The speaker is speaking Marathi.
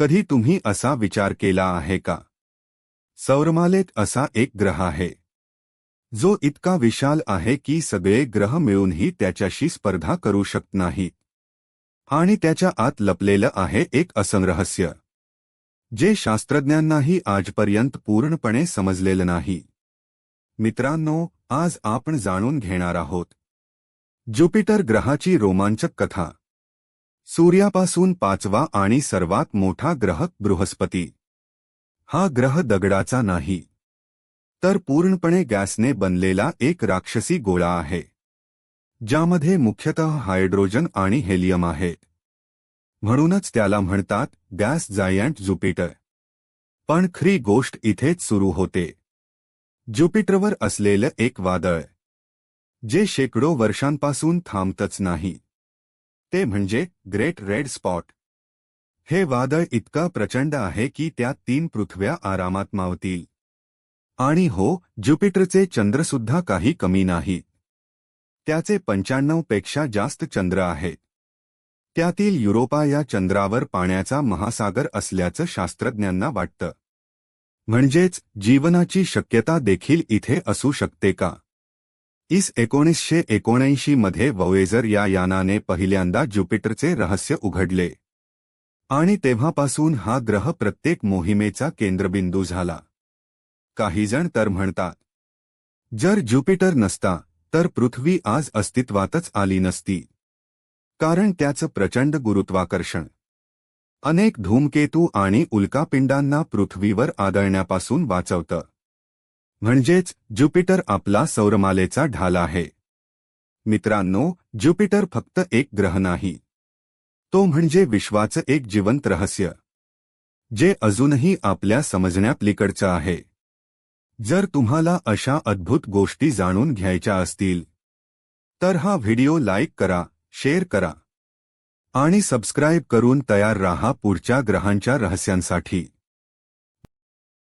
कधी तुम्ही असा विचार केला आहे का? सौरमालेत असा एक ग्रह आहे. जो इतका विशाल आहे की सगळे ग्रह मिळूनही त्याच्याशी स्पर्धा करू शकत नाहीत. आणि त्याच्या आत लपलेलं आहे एक असंरहस्य जे शास्त्रज्ञांनाही आजपर्यंत पूर्णपणे समजलेलं नाही. मित्रांनो आज आपण जाणून घेणार आहोत. ज्युपिटर ग्रहाची रोमांचक कथा. सूर्यापासून पाचवा आणि सर्वात मोठा ग्रह बृहस्पती. हा ग्रह दगडाचा नाही. तर पूर्णपणे गॅसने बनलेला एक राक्षसी गोळा आहे. ज्यामध्ये मुख्यतः हायड्रोजन आणि हेलियम आहेत म्हणूनच त्याला म्हणतात गॅस जायंट ज्युपिटर. पण खरी गोष्ट इथेच सुरू होते. ज्युपिटरवर असलेलं एक वादळ जे शेकडो वर्षांपासून थांबतच नाही. ते म्हणजे ग्रेट रेड स्पॉट हे वादळ इतका प्रचंड आहे की त्यात तीन पृथ्व्या आरामात मावतील. आणि हो ज्युपिटरचे चंद्रसुद्धा काही कमी नाहीत त्याचे पंच्याण्णवपेक्षा जास्त चंद्र आहेत. त्यातील युरोपा या चंद्रावर पाण्याचा महासागर असल्याचं शास्त्रज्ञांना वाटतं. म्हणजेच जीवनाची शक्यता देखील इथे असू शकते का? इस एकोणीसशे एकोणऐंशी मध्ये वोएजर या यानाने पहिल्यांदा ज्युपिटरचे रहस्य उघडले. आणि तेव्हापासून हा ग्रह प्रत्येक मोहिमेचा केंद्रबिंदू झाला. काहीजण तर म्हणतात जर ज्युपिटर नसता तर पृथ्वी आज अस्तित्वातच आली नसती. कारण त्याचं प्रचंड गुरुत्वाकर्षण. अनेक धूमकेतू आणि उल्कापिंडांना पृथ्वीवर आदळण्यापासून वाचवतं. म्हणजेच ज्युपिटर आपला सौरमालेचा ढाल आहे. मित्रांनो ज्युपिटर फक्त एक ग्रह नाही. तो म्हणजे विश्वाचं एक जिवंत रहस्य. जे अजूनही आपल्या समजण्यापलीकडचं आहे. जर तुम्हाला अशा अद्भुत गोष्टी जाणून घ्यायच्या असतील तर हा व्हिडिओ लाईक करा शेअर करा. आणि सबस्क्राईब करून तयार राहा पुढच्या ग्रहांच्या रहस्यांसाठी.